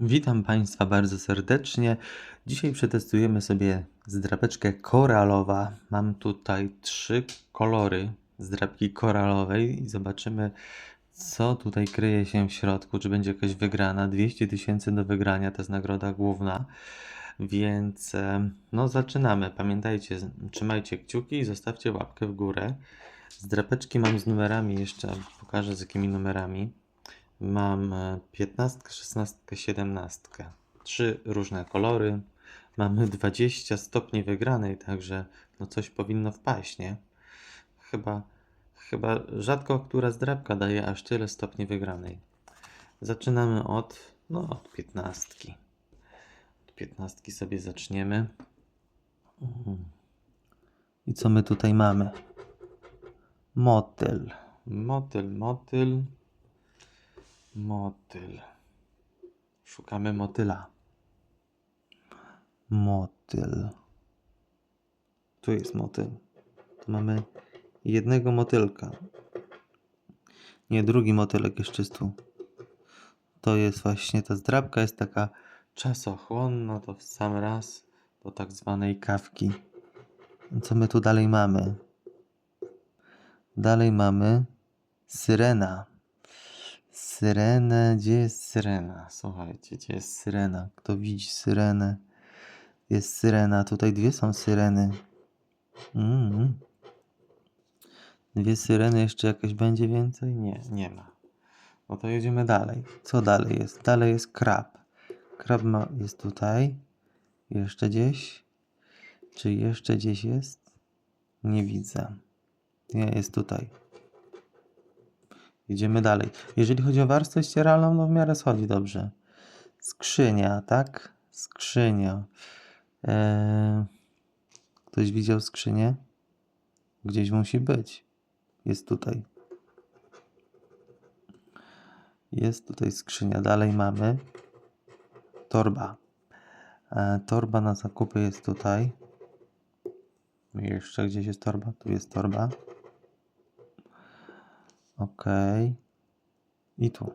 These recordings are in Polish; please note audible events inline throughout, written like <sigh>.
Witam Państwa bardzo serdecznie. Dzisiaj przetestujemy sobie zdrapeczkę koralowa. Mam tutaj trzy kolory zdrapki koralowej i zobaczymy, co tutaj kryje się w środku. Czy będzie jakaś wygrana? 200 tysięcy do wygrania to jest nagroda główna. Więc e, no zaczynamy. Pamiętajcie, trzymajcie kciuki i zostawcie łapkę w górę. Zdrapeczki mam z numerami, jeszcze pokażę z jakimi numerami. Mam e, 15, 16, 17. Trzy różne kolory. Mamy 20 stopni wygranej, także no coś powinno wpaść, nie? Chyba, chyba rzadko która zdrabka daje aż tyle stopni wygranej. Zaczynamy od, no, od 15. Od 15 sobie zaczniemy. Mhm. I co my tutaj mamy? Motyl. Motyl, motyl. Motyl. Szukamy motyla. Motyl. Tu jest motyl. Tu mamy jednego motylka. Nie, drugi motylek jeszcze jest tu. To jest właśnie ta zdrabka, jest taka czasochłonna, to w sam raz do tak zwanej kawki. Co my tu dalej mamy? Dalej mamy syrena. Syrenę, gdzie jest syrena? Słuchajcie, gdzie jest syrena? Kto widzi syrenę? Jest syrena, tutaj dwie są syreny. Mm. Dwie syreny, jeszcze jakaś będzie więcej? Nie, nie ma. No to jedziemy dalej. Co dalej jest? Dalej jest krab. Krab ma, jest tutaj. Jeszcze gdzieś? Czy jeszcze gdzieś jest? Nie widzę. Nie, jest tutaj. Idziemy dalej. Jeżeli chodzi o warstwę ścieralną, no w miarę schodzi dobrze. Skrzynia, tak? Skrzynia. Eee, ktoś widział skrzynię? Gdzieś musi być. Jest tutaj. Jest tutaj skrzynia. Dalej mamy torba. E, torba na zakupy jest tutaj. Jeszcze gdzieś jest torba? Tu jest torba. Ok. I tu.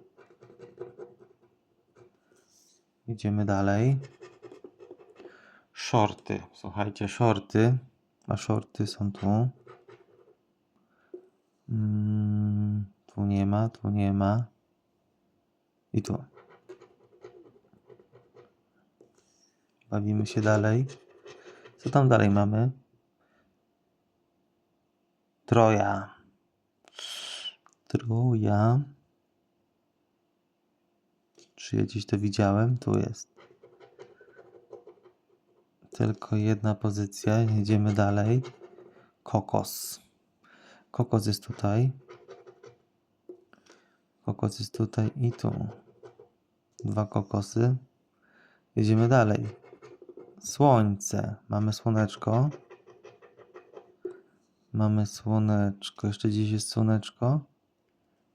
Idziemy dalej. Shorty. Słuchajcie, shorty. A shorty są tu. Mm, tu nie ma, tu nie ma. I tu. Bawimy się dalej. Co tam dalej mamy? Troja. Troja. Czy ja gdzieś to widziałem? Tu jest. Tylko jedna pozycja. Jedziemy dalej. Kokos. Kokos jest tutaj. Kokos jest tutaj i tu. Dwa kokosy. Jedziemy dalej. Słońce. Mamy słoneczko. Mamy słoneczko. Jeszcze gdzieś jest słoneczko.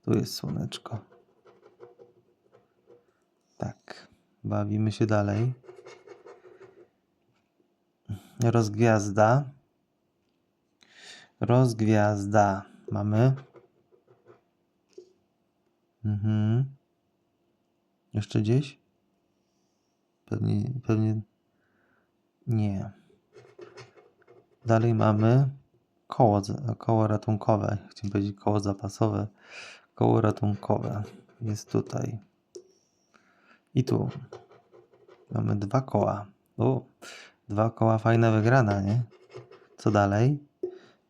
Tu jest słoneczko. Tak. Bawimy się dalej. Rozgwiazda. Rozgwiazda. Mamy. Mhm. Jeszcze gdzieś? Pewnie, pewnie nie. Dalej mamy koło, koło ratunkowe. Chciałem powiedzieć koło zapasowe. Koło ratunkowe jest tutaj. I tu. Mamy dwa koła. O, dwa koła, fajna wygrana, nie? Co dalej?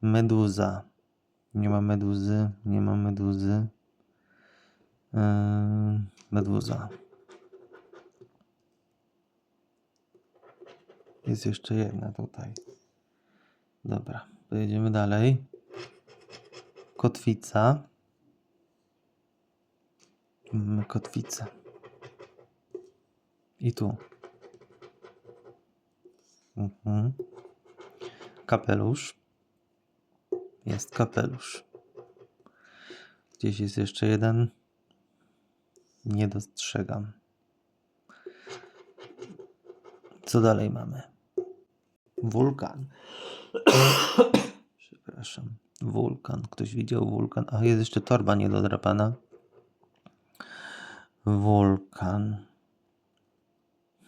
Meduza. Nie ma meduzy, nie ma meduzy. Yy, meduza. Jest jeszcze jedna tutaj. Dobra, pojedziemy dalej. Kotwica. Mamy kotwicę. I tu. Mhm. Kapelusz. Jest kapelusz. Gdzieś jest jeszcze jeden. Nie dostrzegam. Co dalej mamy? Wulkan. <coughs> Przepraszam. Wulkan. Ktoś widział wulkan? A jest jeszcze torba niedodrapana. Wulkan.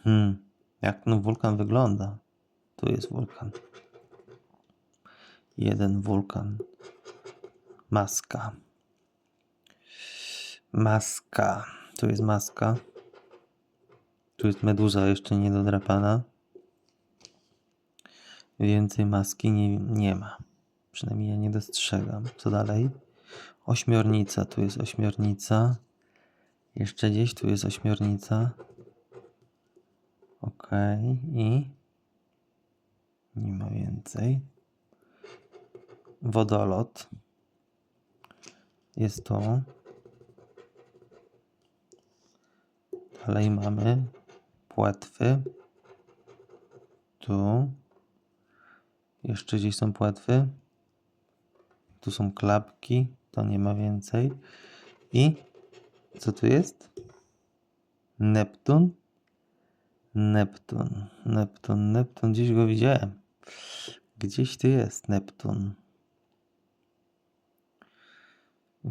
Hmm, jak ten wulkan wygląda? Tu jest wulkan. Jeden wulkan. Maska. Maska. Tu jest maska. Tu jest meduza jeszcze niedodrapana. Więcej maski nie, nie ma. Przynajmniej ja nie dostrzegam. Co dalej? Ośmiornica. Tu jest ośmiornica. Jeszcze gdzieś tu jest ośmiornica. Ok. I nie ma więcej. Wodolot. Jest to. Dalej mamy płetwy. Tu. Jeszcze gdzieś są płetwy. Tu są klapki. To nie ma więcej. I co tu jest? Neptun. Neptun. Neptun. Neptun. Gdzieś go widziałem. Gdzieś tu jest Neptun.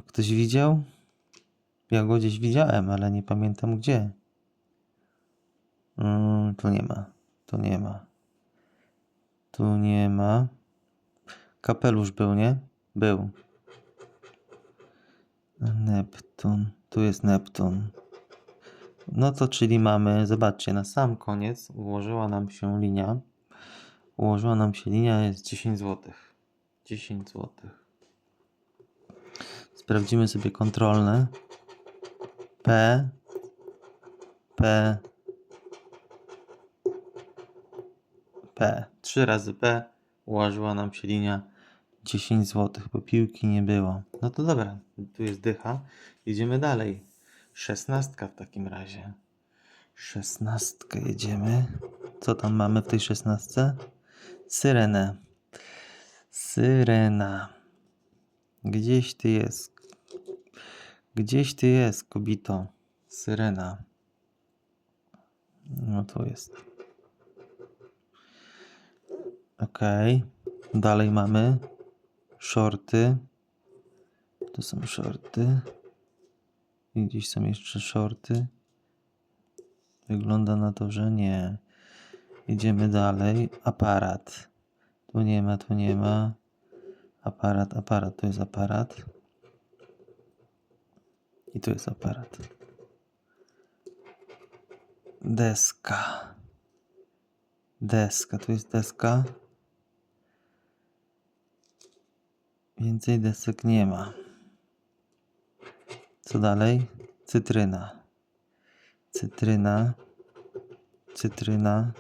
Ktoś widział? Ja go gdzieś widziałem, ale nie pamiętam gdzie. Mm, tu nie ma. Tu nie ma. Tu nie ma. Kapelusz był, nie? Był. Neptun. Tu jest Neptun. No to czyli mamy, zobaczcie, na sam koniec ułożyła nam się linia. Ułożyła nam się linia, jest 10 zł. 10 zł. Sprawdzimy sobie kontrolne. P. P. P. Trzy razy P. Ułożyła nam się linia 10 zł, bo piłki nie było. No to dobra, tu jest dycha. Idziemy dalej. Szesnastka w takim razie. Szesnastkę jedziemy. Co tam mamy w tej szesnastce? Syrenę. Syrena. Gdzieś ty jest. Gdzieś ty jest, kobito. Syrena. No tu jest. Okej. Dalej mamy shorty. Tu są shorty. I gdzieś są jeszcze shorty. Wygląda na to, że nie. Idziemy dalej. Aparat. Tu nie ma, tu nie ma. Aparat, aparat. Tu jest aparat. I tu jest aparat. Deska. Deska. Tu jest deska. Więcej desek nie ma. Co dalej? Cytryna. Cytryna. Cytryna.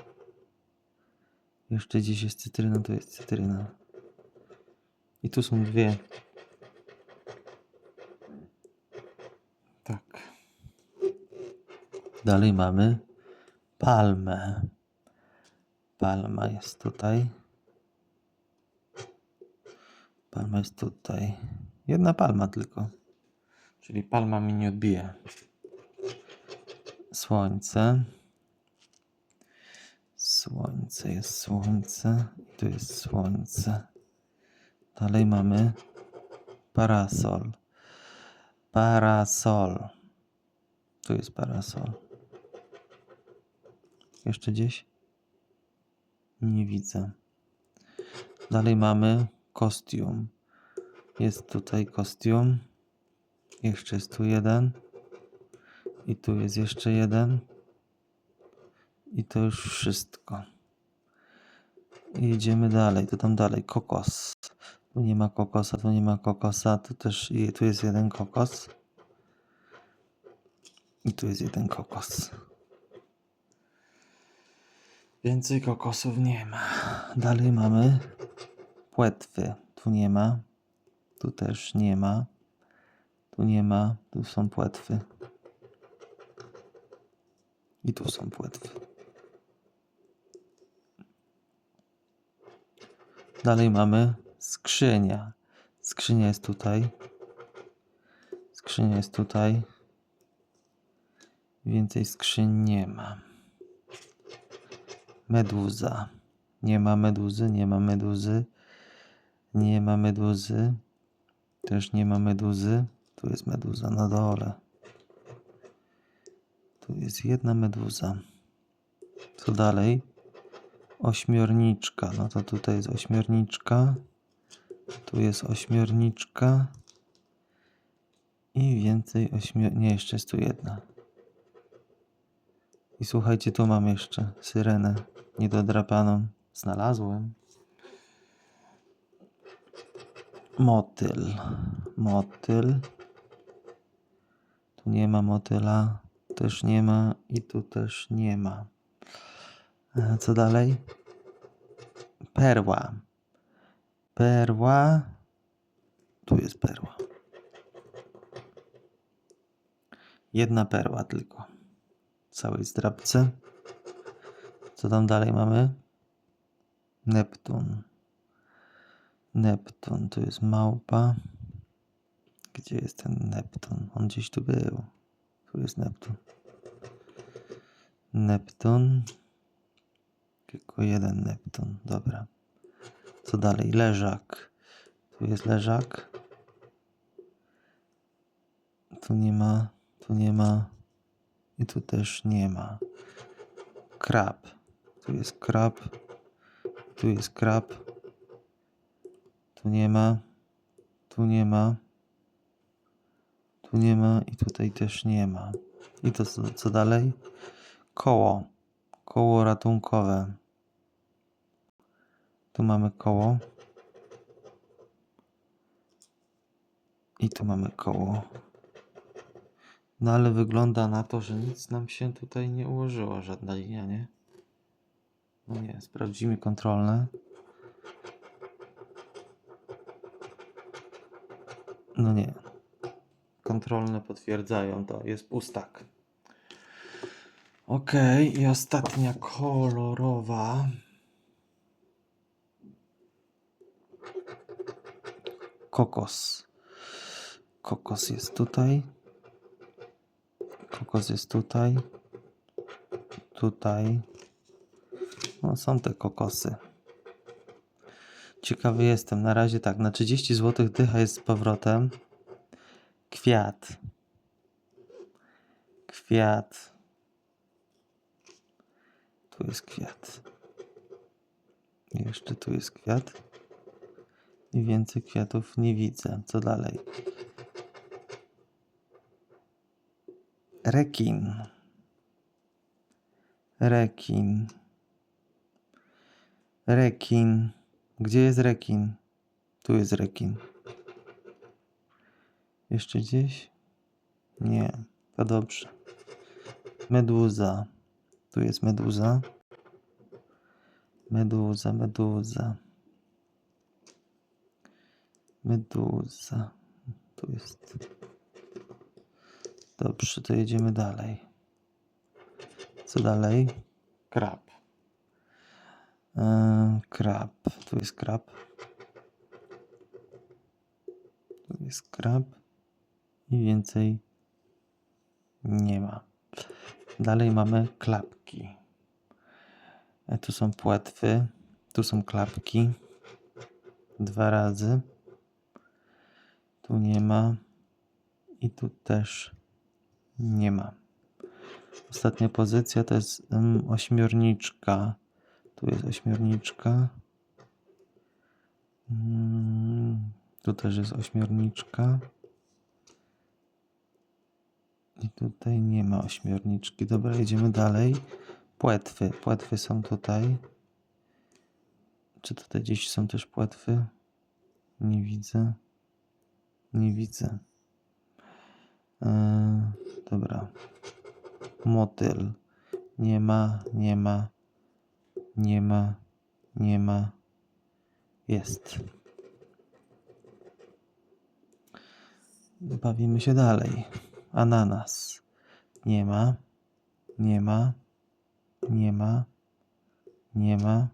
Jeszcze gdzieś jest cytryna, to jest cytryna. I tu są dwie. Tak. Dalej mamy palmę. Palma jest tutaj. Palma jest tutaj. Jedna palma tylko. Czyli palma mi nie odbije. Słońce. Słońce jest słońce. Tu jest słońce. Dalej mamy parasol. Parasol. Tu jest parasol. Jeszcze gdzieś? Nie widzę. Dalej mamy kostium. Jest tutaj kostium. Jeszcze jest tu jeden. I tu jest jeszcze jeden. I to już wszystko. I jedziemy dalej. To tam dalej. Kokos. Tu nie ma kokosa, tu nie ma kokosa. Tu też tu jest jeden kokos. I tu jest jeden kokos. Więcej kokosów nie ma. Dalej mamy płetwy. Tu nie ma. Tu też nie ma. Tu nie ma. Tu są płetwy. I tu są płetwy. Dalej mamy skrzynia. Skrzynia jest tutaj. Skrzynia jest tutaj. Więcej skrzyń nie ma. Meduza. Nie ma meduzy, nie ma meduzy. Nie ma meduzy. Też nie ma meduzy. Tu jest meduza na dole. Tu jest jedna meduza. Co dalej? Ośmiorniczka. No to tutaj jest ośmiorniczka. Tu jest ośmiorniczka. I więcej ośmior... Nie, jeszcze jest tu jedna. I słuchajcie, tu mam jeszcze syrenę niedodrapaną. Znalazłem. Motyl. Motyl. Tu nie ma motyla. Też nie ma. I tu też nie ma. A co dalej? Perła. Perła. Tu jest perła. Jedna perła tylko. W całej zdrabce. Co tam dalej mamy? Neptun. Neptun. Tu jest małpa. Gdzie jest ten Neptun? On gdzieś tu był. Tu jest Neptun. Neptun. Tylko jeden Neptun. Dobra. Co dalej? Leżak. Tu jest leżak. Tu nie ma. Tu nie ma. I tu też nie ma. Krab. Tu jest krab. Tu jest krab. Tu nie ma. Tu nie ma. Tu nie ma i tutaj też nie ma. I to co, co dalej? Koło. Koło ratunkowe. Tu mamy koło. I tu mamy koło. No ale wygląda na to, że nic nam się tutaj nie ułożyło, żadna linia, nie? No nie, sprawdzimy kontrolne. No nie. Kontrolne potwierdzają to, jest pustak. Okej, i ostatnia kolorowa. Kokos. Kokos jest tutaj. Kokos jest tutaj. Tutaj. No, są te kokosy. Ciekawy jestem. Na razie tak, na 30 zł dycha jest z powrotem. Kwiat. Kwiat. Tu jest kwiat. Jeszcze tu jest kwiat. I więcej kwiatów nie widzę. Co dalej? Rekin. Rekin. Rekin. Gdzie jest rekin? Tu jest rekin. Jeszcze gdzieś? Nie. To dobrze. Meduza. Tu jest meduza. Meduza, meduza. Meduza. Tu jest. Dobrze, to jedziemy dalej. Co dalej? Krab. Eee, krab. Tu jest krab. Tu jest krab. I więcej nie ma. Dalej mamy klapki. E, Tu są płetwy. Tu są klapki. Dwa razy. Tu nie ma. I tu też nie ma. Ostatnia pozycja to jest mm, ośmiorniczka. Tu jest ośmiorniczka. Mm, Tu też jest ośmiorniczka. I tutaj nie ma ośmiorniczki. Dobra, jedziemy dalej. Płetwy. Płetwy są tutaj. Czy tutaj gdzieś są też płetwy? Nie widzę. Nie widzę. Eee, dobra. Motyl. Nie ma, nie ma, nie ma, nie ma. Jest. Bawimy się dalej. Ananas. Nie ma, nie ma, nie ma, nie ma.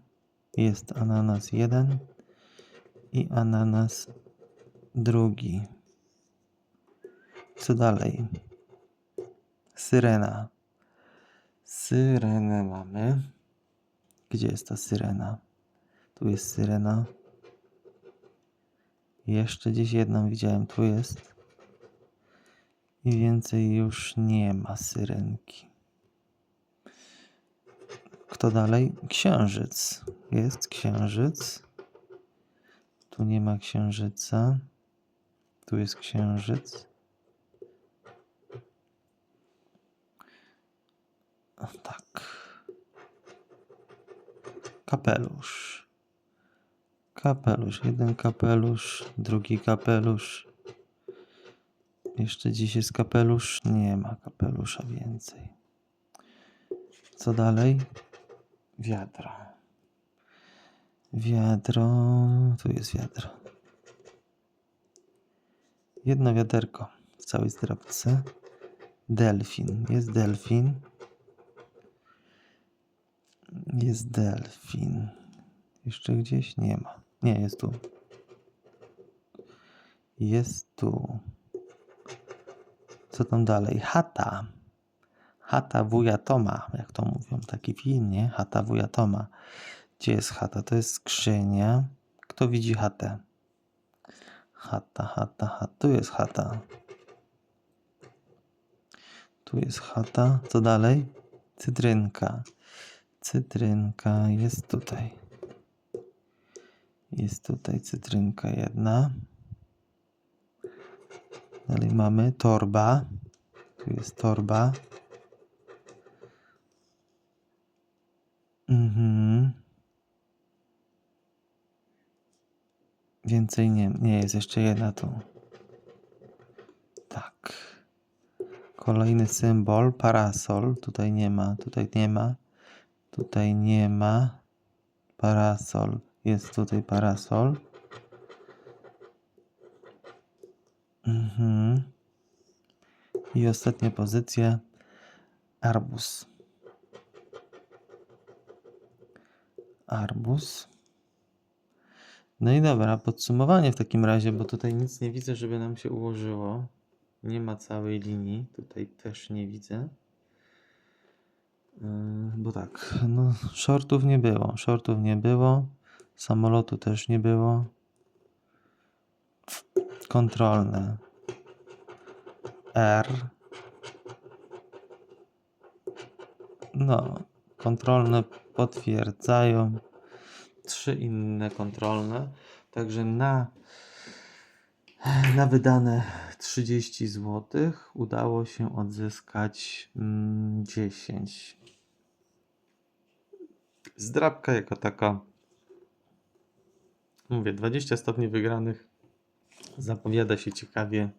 Jest ananas jeden i ananas drugi. Co dalej? Syrena. Syrenę mamy. Gdzie jest ta syrena? Tu jest syrena. Jeszcze gdzieś jedną widziałem. Tu jest. I więcej już nie ma syrenki. Kto dalej? Księżyc. Jest księżyc. Tu nie ma księżyca. Tu jest księżyc. Tak. Kapelusz. Kapelusz. Jeden kapelusz, drugi kapelusz. Jeszcze dziś jest kapelusz. Nie ma kapelusza więcej. Co dalej? Wiadro. Wiadro. Tu jest wiadro. Jedno wiaderko w całej zdrabce. Delfin. Jest delfin. Jest delfin. Jeszcze gdzieś? Nie ma. Nie, jest tu. Jest tu. Co tam dalej? Chata. Chata wuja Toma, jak to mówią. Taki film, nie? Chata wuja Toma. Gdzie jest chata? To jest skrzynia. Kto widzi chatę? Chata, chata, chata. Tu jest chata. Tu jest chata. Co dalej? Cytrynka. Cytrynka jest tutaj. Jest tutaj cytrynka jedna. Dalej mamy torba. Tu jest torba. Mhm. Więcej nie, nie jest jeszcze jedna tu. Tak. Kolejny symbol, parasol. Tutaj nie ma, tutaj nie ma. Tutaj nie ma. Parasol. Jest tutaj parasol. Mhm. I ostatnia pozycja. Arbus. Arbus. No i dobra, podsumowanie w takim razie, bo tutaj nic nie widzę, żeby nam się ułożyło. Nie ma całej linii. Tutaj też nie widzę. Yy, Bo tak, no shortów nie było. Shortów nie było. Samolotu też nie było. Kontrolne. R. No, kontrolne potwierdzają. Trzy inne kontrolne. Także na, na wydane 30 zł udało się odzyskać mm, 10. Zdrabka jako taka. Mówię, 20 stopni wygranych. Zapowiada się ciekawie.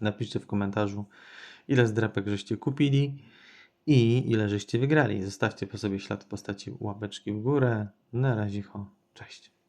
Napiszcie w komentarzu, ile zdrapek żeście kupili i ile żeście wygrali. Zostawcie po sobie ślad w postaci łapeczki w górę. Na razie, ho. Cześć.